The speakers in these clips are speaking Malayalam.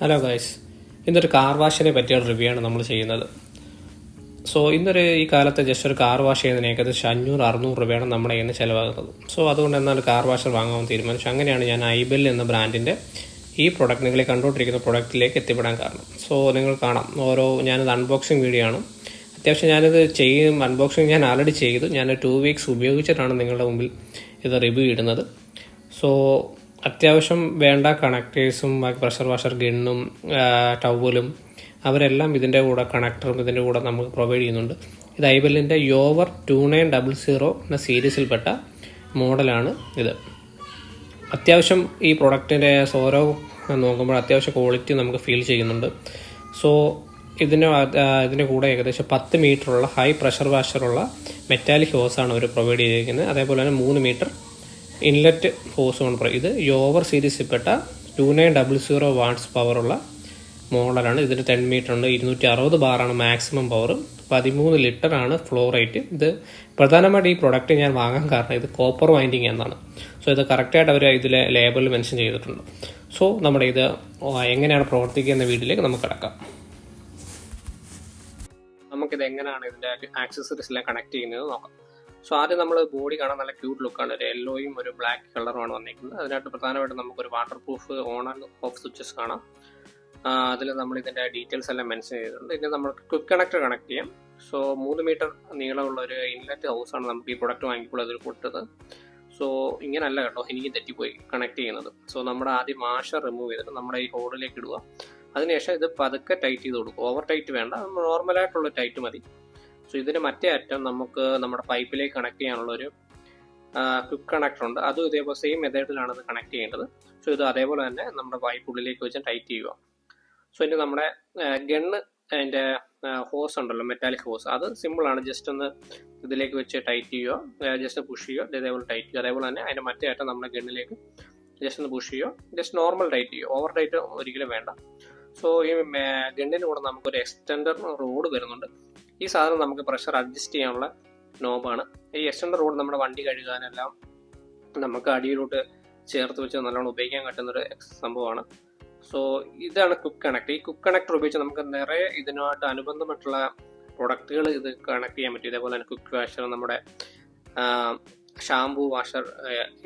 ഹലോ ഗൈസ് ഇന്നൊരു കാർ വാഷിനെ പറ്റിയുള്ള റിവ്യൂ ആണ് നമ്മൾ ചെയ്യുന്നത്. സോ ഇന്നൊരു ഈ കാലത്ത് ജസ്റ്റ് ഒരു കാർ വാഷ് ചെയ്യുന്നതിന് ഏകദേശം അഞ്ഞൂറ് അറുന്നൂറ് രൂപയാണ് നമ്മുടെ കയ്യിൽ നിന്ന് ചിലവാകുന്നത്. സോ അതുകൊണ്ട് എന്നാൽ കാർ വാഷർ വാങ്ങാൻ തീരുമാനിച്ചു. അങ്ങനെയാണ് ഞാൻ ഐബെൽ എന്ന ബ്രാൻഡിന്റെ ഈ പ്രൊഡക്റ്റ് നിങ്ങൾ കണ്ടുകൊണ്ടിരിക്കുന്ന പ്രൊഡക്റ്റിലേക്ക് എത്തിപ്പെടാൻ കാരണം. സോ നിങ്ങൾ കാണാം. ഓരോ ഞാനത് അൺബോക്സിങ് വീഡിയോ ആണ്. അത്യാവശ്യം ഞാനിത് ചെയ്യും അൺബോക്സിങ് ഞാൻ ആൾറെഡി ചെയ്തു. ഞാൻ ടു വീക്സ് ഉപയോഗിച്ചിട്ടാണ് നിങ്ങളുടെ മുമ്പിൽ ഇത് റിവ്യൂ ഇടുന്നത്. സോ അത്യാവശ്യം വേണ്ട ബാക്കി പ്രഷർ വാഷർ ഗണ്ണും ടവലും അവരെല്ലാം ഇതിന്റെ കൂടെ കണക്ടറും ഇതിന്റെ കൂടെ നമുക്ക് പ്രൊവൈഡ് ചെയ്യുന്നുണ്ട്. ഇത് ഐബലിന്റെ യോവർ ടു നയൻ ഡബിൾ സീറോ എന്ന സീരീസിൽപ്പെട്ട മോഡലാണ് ഇത്. അത്യാവശ്യം ഈ പ്രൊഡക്റ്റിന്റെ ഓരോ നോക്കുമ്പോൾ അത്യാവശ്യം ക്വാളിറ്റി നമുക്ക് ഫീൽ ചെയ്യുന്നുണ്ട്. സോ ഇതിന് ഇതിന് കൂടെ ഏകദേശം പത്ത് മീറ്ററുള്ള ഹൈ പ്രഷർ വാഷറുള്ള മെറ്റാലിക് ഹോസാണ് അവർ പ്രൊവൈഡ് ചെയ്തിരിക്കുന്നത്. അതേപോലെ തന്നെ മൂന്ന് മീറ്റർ ഇൻലെറ്റ് ഹോസുമാണ് പ്രൊ- ഇത് യോവർ സീരീസിൽപ്പെട്ട two nine double zero watts പവറുള്ള മോഡലാണ് ഇതിന് ടെൻ മീറ്റർ ഉണ്ട് ഇരുന്നൂറ്റി അറുപത് ബാറാണ് മാക്സിമം പവർ പതിമൂന്ന് ലിറ്റർ ആണ് ഫ്ലോ റേറ്റ് ഇത് പ്രധാനമായിട്ട് ഈ പ്രൊഡക്റ്റ് ഞാൻ വാങ്ങാൻ കാരണം ഇത് കോപ്പർ വൈൻഡിങ് എന്നാണ്. സോ ഇത് കറക്റ്റായിട്ട് അവർ ഇതിലെ ലേബലിൽ മെൻഷൻ ചെയ്തിട്ടുണ്ട്. സോ നമ്മുടെ ഇത് എങ്ങനെയാണ് പ്രവർത്തിക്കുക എന്ന വീഡിയോയിലേക്ക് നമുക്ക് കിടക്കാം. നമുക്കിത് എങ്ങനെയാണ് ഇതിന്റെ ആക്സസറീസ് എല്ലാം കണക്ട് ചെയ്യുന്നത് നോക്കാം. സോ ആദ്യം നമ്മൾ ബോഡി കാണാൻ നല്ല ക്യൂട്ട് ലുക്കാണ് ഒരു യെല്ലോയും ഒരു ബ്ലാക്ക് കളറുമാണ് വന്നിരിക്കുന്നത്. അതിനായിട്ട് പ്രധാനമായിട്ടും നമുക്കൊരു water proof on and off switches കാണാം അതിൽ നമ്മൾ ഇതിന്റെ ഡീറ്റെയിൽസ് എല്ലാം മെൻഷൻ ചെയ്തിട്ടുണ്ട്. ഇനി നമുക്ക് ക്വിക്ക് കണക്ടർ കണക്ട് ചെയ്യാം. സോ മൂന്ന് മീറ്റർ നീളമുള്ള ഒരു ഇൻലെറ്റ് ഹൗസാണ് നമുക്ക് ഈ പ്രൊഡക്റ്റ് വാങ്ങിക്കുമ്പോൾ അതിൽ കൊടുത്തത്. സോ ഇങ്ങനല്ല കേട്ടോ. എനിക്ക് തെറ്റിപ്പോയി കണക്ട് ചെയ്യുന്നത്. സോ നമ്മുടെ ആദ്യം മാഷ റിമൂവ് ചെയ്തിട്ട് നമ്മുടെ ഈ ഹോളിലേക്ക് ഇടുക. അതിനുശേഷം ഇത് പതുക്കെ ടൈറ്റ് ചെയ്ത് കൊടുക്കും ഓവർ ടൈറ്റ് വേണ്ട. നോർമലായിട്ടുള്ള ടൈറ്റ് മതി. സോ ഇതിന് മറ്റേ അറ്റം നമുക്ക് നമ്മുടെ പൈപ്പിലേക്ക് കണക്ട് ചെയ്യാനുള്ള ഒരു ക്വിക്ക് കണക്ടർ ഉണ്ട്. അതും ഇതേപോലെ സെയിം മെത്തേഡിലാണ് ഇത് കണക്ട് ചെയ്യേണ്ടത്. സോ ഇത് അതേപോലെ തന്നെ നമ്മുടെ പൈപ്പ് ഉള്ളിലേക്ക് വെച്ച് ടൈറ്റ് ചെയ്യുക. സോ ഇനി നമ്മുടെ ഗണ്ണ് അതിന്റെ ഹോസ് ഉണ്ടല്ലോ മെറ്റാലിക് ഹോസ് അത് സിമ്പിൾ ആണ്. ജസ്റ്റ് ഒന്ന് ഇതിലേക്ക് വെച്ച് ടൈറ്റ് ചെയ്യുക. ജസ്റ്റ് പുഷ് ചെയ്യുക. ഇത് ഇതേപോലെ ടൈറ്റ് ചെയ്യുക. അതേപോലെ തന്നെ അതിന്റെ മറ്റേ അറ്റം നമ്മുടെ ഗണ്ണിലേക്ക് ജസ്റ്റ് ഒന്ന് പുഷ് ചെയ്യുക. ജസ്റ്റ് നോർമൽ ടൈറ്റ് ചെയ്യുക. ഓവർ ടൈറ്റ് ഒരിക്കലും വേണ്ട. സോ ഈ ഗണ്ണിന് കൂടെ നമുക്കൊരു എക്സ്റ്റൻഡർ റോഡ് വരുന്നുണ്ട്. ഈ സാധനം നമുക്ക് പ്രഷർ അഡ്ജസ്റ്റ് ചെയ്യാനുള്ള നോബാണ് ഈ എക്സ്റ്റൻഡർ റോഡ് നമ്മുടെ വണ്ടി കഴുകാനെല്ലാം നമുക്ക് അടിയിലോട്ട് ചേർത്ത് വെച്ച് നല്ലോണം ഉപയോഗിക്കാൻ പറ്റുന്ന ഒരു സംഭവമാണ്. സോ ഇതാണ് കുക്ക് കണക്ട് ഈ കുക്ക് കണക്ടർ ഉപയോഗിച്ച് നമുക്ക് നിറയെ ഇതിനുമായിട്ട് അനുബന്ധമായിട്ടുള്ള പ്രൊഡക്റ്റുകൾ ഇത് കണക്ട് ചെയ്യാൻ പറ്റും. ഇതേപോലെ തന്നെ കുക്ക് വാഷർ നമ്മുടെ ഷാംപൂ വാഷർ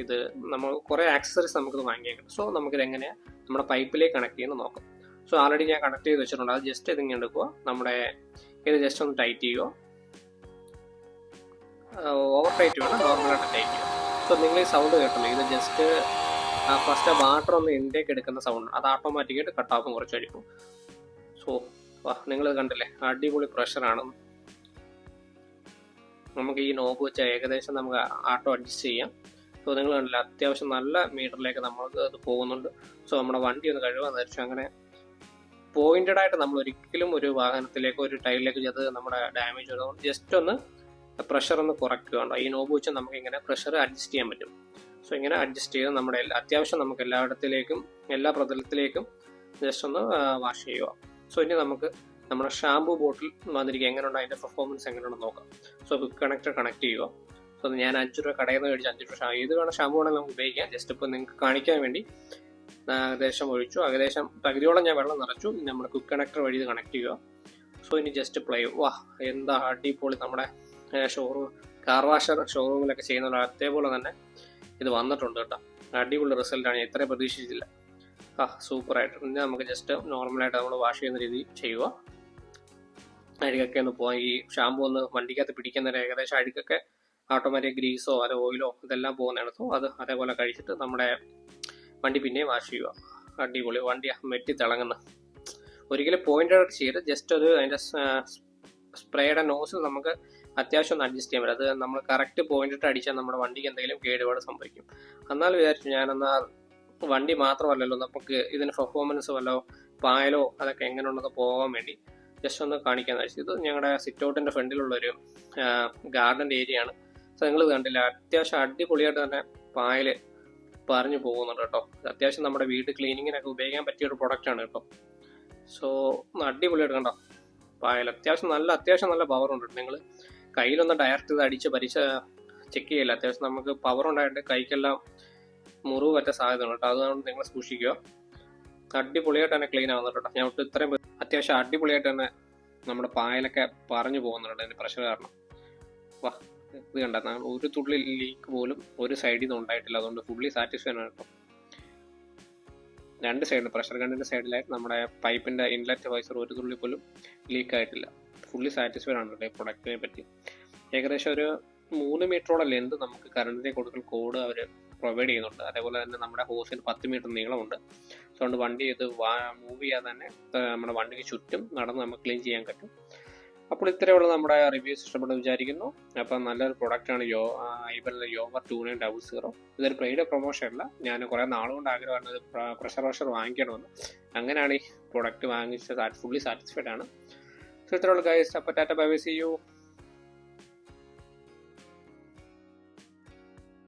ഇത് നമ്മൾ കുറേ ആക്സസറീസ് നമുക്കിത് വാങ്ങിക്കാൻ കിട്ടും. സോ നമുക്കിത് എങ്ങനെയാണ് നമ്മുടെ പൈപ്പിലേക്ക് കണക്ട് ചെയ്യുന്നത് നോക്കാം. സോ ആൾറെഡി ഞാൻ കണക്ട് ചെയ്ത് വെച്ചിട്ടുണ്ട്. അത് ജസ്റ്റ് ഇതിങ്ങനെ എടുക്കുക നമ്മുടെ ഇത് ജസ്റ്റ് ഒന്ന് ടൈറ്റ് ചെയ്യുക. ഓവർ ടൈറ്റ് വേണം നോർമലായിട്ട് ടൈറ്റ് ചെയ്യുക. സോ നിങ്ങൾ ഈ സൗണ്ട് കേട്ടല്ലോ ഇത് ജസ്റ്റ് ഫസ്റ്റ് വാട്ടർ ഒന്ന് ഇൻടേക്ക് എടുക്കുന്ന സൗണ്ട് അത് ഓട്ടോമാറ്റിക്കായിട്ട് കട്ട് ഓഫും കുറച്ച് കഴിക്കും സോ നിങ്ങൾ കണ്ടില്ലേ? അടിപൊളി പ്രഷറാണ് നമുക്ക് ഈ നോബ് വെച്ച് ഏകദേശം നമുക്ക് ആട്ടോ അഡ്ജസ്റ്റ് ചെയ്യാം. സോ നിങ്ങൾ കണ്ടില്ല അത്യാവശ്യം നല്ല മീറ്ററിലേക്ക് നമ്മൾക്ക് അത് പോകുന്നുണ്ട്. സോ നമ്മുടെ വണ്ടി ഒന്ന് കഴിവാന്ന് വെച്ചാൽ അങ്ങനെ പോയിന്റഡ് ആയിട്ട് നമ്മൾ ഒരിക്കലും ഒരു വാഹനത്തിലേക്ക് ഒരു ടൈലിലേക്ക് ചെയ്ത് നമ്മുടെ ഡാമേജ് വരുന്നത് ജസ്റ്റ് ഒന്ന് പ്രഷർ ഒന്ന് കുറയ്ക്കുകയുണ്ടോ ഈ നോബ് വെച്ച് നമുക്ക് ഇങ്ങനെ പ്രഷർ അഡ്ജസ്റ്റ് ചെയ്യാൻ പറ്റും. സോ ഇങ്ങനെ അഡ്ജസ്റ്റ് ചെയ്ത് നമ്മുടെ അത്യാവശ്യം നമുക്ക് എല്ലായിടത്തിലേക്കും എല്ലാ പ്രതലത്തിലേക്കും ജസ്റ്റ് ഒന്ന് വാഷ് ചെയ്യുക. സോ ഇനി നമുക്ക് നമ്മുടെ ഷാംപൂ ബോട്ടിൽ വന്നിരിക്കുക. എങ്ങനെയുണ്ട് അതിന്റെ പെർഫോമൻസ് എങ്ങനെയുണ്ടെന്ന് നോക്കാം. സോ ക്വിക്ക് കണക്ടർ കണക്ട് ചെയ്യുക. സോ ഞാൻ അഞ്ച് രൂപ കടയിൽ നിന്ന് മേടിച്ച് അഞ്ച് രൂപ ഏത് വേണം ഷാമ്പു വേണമെങ്കിൽ നമുക്ക് ഉപയോഗിക്കാം. ജസ്റ്റ് ഇപ്പോൾ നിങ്ങൾക്ക് കാണിക്കാൻ വേണ്ടി ഏകദേശം ഒഴിച്ചു. ഏകദേശം പകുതിയോളം ഞാൻ വെള്ളം നിറച്ചു. ഇനി നമ്മുടെ കുക്ക് കണക്ടർ വഴി ഇത് കണക്ട് ചെയ്യുക. സോ ഇനി ജസ്റ്റ് പ്ലേ വാ എന്താ അടിപൊളി നമ്മുടെ ഷോറൂം കാർ വാഷർ ഷോറൂമിലൊക്കെ ചെയ്യുന്ന അതേപോലെ തന്നെ ഇത് വന്നിട്ടുണ്ട് കേട്ടോ. അടിപൊളി റിസൾട്ടാണ് ഞാൻ ഇത്രയും പ്രതീക്ഷിച്ചില്ല ആ സൂപ്പറായിട്ട് ഇനി നമുക്ക് ജസ്റ്റ് നോർമലായിട്ട് നമ്മൾ വാഷ് ചെയ്യുന്ന രീതി ചെയ്യുക. അഴുകൊക്കെ ഒന്ന് പോകാൻ ഈ ഷാമ്പു ഒന്ന് വണ്ടിക്കകത്ത് പിടിക്കുന്ന ഒരു ഏകദേശം അഴുക്കൊക്കെ ഓട്ടോമാറ്റിക് ഗ്രീസോ അത് ഓയിലോ ഇതെല്ലാം പോകുന്നതാണ്. സോ അത് അതേപോലെ കഴിച്ചിട്ട് നമ്മുടെ വണ്ടി പിന്നെയും വാഷ് ചെയ്യുക. അടിപൊളി. വണ്ടി മെറ്റി തിളങ്ങുന്ന ഒരിക്കലും പോയിന്റ് ഔട്ട് ചെയ്ത് ജസ്റ്റ് ഒരു അതിന്റെ സ്പ്രേയുടെ നോസ് നമുക്ക് അത്യാവശ്യം ഒന്ന് അഡ്ജസ്റ്റ് ചെയ്യാൻ പറ്റും. അത് നമ്മൾ കറക്റ്റ് പോയിന്റ് ഇട്ട് അടിച്ചാൽ നമ്മുടെ വണ്ടിക്ക് എന്തെങ്കിലും കേടുപാട് സംഭവിക്കും. എന്നാൽ വിചാരിച്ചു ഞാനെന്നാ വണ്ടി മാത്രമല്ലല്ലോ നമുക്ക് ഇതിന് പെർഫോമൻസ് വല്ലോ പായലോ അതൊക്കെ എങ്ങനെയുണ്ടെന്ന് പോകാൻ വേണ്ടി ജസ്റ്റ് ഒന്ന് കാണിക്കാൻ വെച്ചു ഇത് ഞങ്ങളുടെ സിറ്റ് ഔട്ടിന്റെ ഫ്രണ്ടിലുള്ളൊരു ഒരു ഗാർഡന്റെ ഏരിയ ആണ്. സോ നിങ്ങൾ കണ്ടില്ല? അത്യാവശ്യം അടിപൊളിയായിട്ട് തന്നെ പായൽ പറഞ്ഞു പോകുന്നുണ്ട് കേട്ടോ. അത്യാവശ്യം നമ്മുടെ വീട് ക്ലീനിങ്ങിനൊക്കെ ഉപയോഗിക്കാൻ പറ്റിയ ഒരു പ്രൊഡക്റ്റ് ആണ് കേട്ടോ. സോ അടിപൊളിയായിട്ട് കണ്ടോ? പായൽ അത്യാവശ്യം നല്ല അത്യാവശ്യം നല്ല പവർ ഉണ്ട് നിങ്ങൾ കയ്യിലൊന്ന് ഡയറക്റ്റ് ഇത് അടിച്ച് പരിശ ചെക്ക് ചെയ്യില്ല? അത്യാവശ്യം നമുക്ക് പവർ ഉണ്ടായിട്ട് കൈക്കെല്ലാം മുറിവ് പറ്റ സാധ്യത ഉണ്ട് കേട്ടോ. അതുകൊണ്ട് നിങ്ങൾ സൂക്ഷിക്കുക. അടിപൊളിയായിട്ട് തന്നെ ക്ലീൻ ആവുന്നുണ്ട് കേട്ടോ. ഞാൻ ഇത്രയും അത്യാവശ്യം അടിപൊളിയായിട്ട് തന്നെ നമ്മുടെ പായലൊക്കെ പറഞ്ഞു പോകുന്നുണ്ട്. അതിന്റെ പ്രഷർ കാരണം. വാ. ഇത് കണ്ട ഒരു തുള്ളി ലീക്ക് പോലും ഒരു സൈഡിൽ നിന്ന് ഉണ്ടായിട്ടില്ല. അതുകൊണ്ട് ഫുള്ളി സാറ്റിസ്ഫൈഡ് ആണ് കേട്ടോ. രണ്ട് സൈഡിൽ പ്രഷർ ഗണ്ണിന്റെ സൈഡിലായിട്ട് നമ്മുടെ പൈപ്പിന്റെ ഇൻലെറ്റ് വൈസർ ഒരു തുള്ളി പോലും ലീക്ക് ആയിട്ടില്ല. ഫുള്ളി സാറ്റിസ്ഫൈഡ് ആണ് കേട്ടോ ഈ പ്രൊഡക്റ്റിനെ പറ്റി. ഏകദേശം ഒരു മൂന്ന് മീറ്ററോളം ലെന്ത് നമുക്ക് കറണ്ടിനെ കൊടുക്കൽ കോഡ് അവർ പ്രൊവൈഡ് ചെയ്യുന്നുണ്ട്. അതേപോലെ തന്നെ നമ്മുടെ ഹോസിന് പത്ത് മീറ്റർ നീളമുണ്ട്. അതുകൊണ്ട് വണ്ടി ഇത് മൂവ് ചെയ്യാതെ തന്നെ നമ്മുടെ വണ്ടിക്ക് ചുറ്റും നടന്ന് നമുക്ക് ക്ലീൻ ചെയ്യാൻ പറ്റും. അപ്പോൾ ഇത്രയുള്ള നമ്മുടെ റിവ്യൂസ് ഇഷ്ടപ്പെട്ടു വിചാരിക്കുന്നു. അപ്പം നല്ലൊരു പ്രൊഡക്റ്റാണ് യോ ഐബലിന്റെ യോവർ ടു നയൻ ഡബിൾ സീറോ ഇതൊരു പെയ്ഡ് പ്രൊമോഷൻ അല്ല. ഞാൻ കുറേ നാളുകൊണ്ട് ആഗ്രഹമാണ് പ്രഷർ വാഷർ വാങ്ങിക്കണമെന്ന്. അങ്ങനെയാണ് ഈ പ്രൊഡക്റ്റ് വാങ്ങിച്ച് ഫുള്ളി സാറ്റിസ്ഫൈഡ് ആണ്. സോ ഇത്രയുള്ള ഗൈസ് അപ്പോൾ ടാറ്റ ബൈ സി യു.